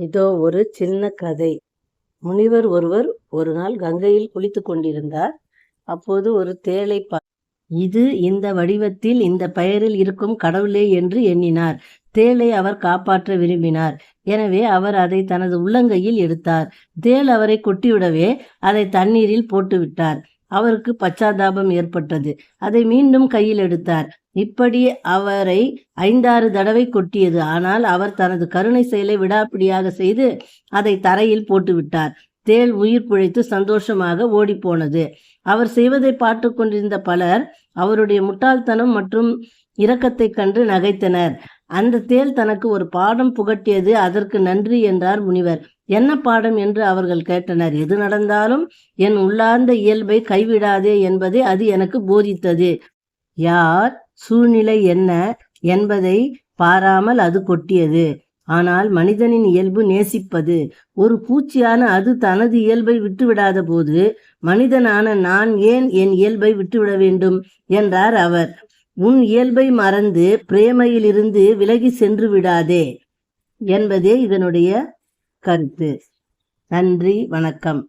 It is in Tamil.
இதோ ஒரு சின்ன கதை. முனிவர் ஒருவர் ஒரு நாள் கங்கையில் குளித்துக் கொண்டிருந்தார். அப்போது ஒரு தேளை பா இது இந்த வடிவத்தில் இந்த பெயரில் இருக்கும் கடவுளே என்று எண்ணினார். தேளை அவர் காப்பாற்ற விரும்பினார். எனவே அவர் அதை தனது உள்ளங்கையில் எடுத்தார். தேள் அவரை கொட்டிவிடவே அதை தண்ணீரில் போட்டுவிட்டார். அவருக்கு பச்சாதாபம் ஏற்பட்டது. அதை மீண்டும் கையில் எடுத்தார். இப்படி அவரை ஐந்தாறு தடவை கொட்டியது. ஆனால் அவர் தனது கருணை செயலை விடாப்பிடியாக செய்து அதை தரையில் போட்டுவிட்டார். தேள் உயிர் பிழைத்து சந்தோஷமாக ஓடிப்போனது. அவர் செய்வதை பார்த்து கொண்டிருந்த பலர் அவருடைய முட்டாள்தனம் மற்றும் இரக்கத்தை கண்டு நகைத்தனர். அந்த தேள் தனக்கு ஒரு பாடம் புகட்டியது. அதற்கு நன்றி என்றார் முனிவர். என்ன பாடம்? என்று அவர்கள் கேட்டனர். எது நடந்தாலும் என் உள்ளார்ந்த இயல்பை கைவிடாதே என்பதை அது எனக்கு போதித்தது. யார்? சூழ்நிலை என்ன என்பதை பாராமல் அது கொட்டியது. ஆனால் மனிதனின் இயல்பு நேசிப்பது. ஒரு பூச்சியான அது தனது இயல்பை விட்டுவிடாத போது மனிதனான நான் ஏன் என் இயல்பை விட்டுவிட வேண்டும் என்றார் அவர். உன் இயல்பை மறந்து பிரேமையிலிருந்து விலகி சென்று விடாதே என்பதே இதனுடைய கருத்து. நன்றி வணக்கம்.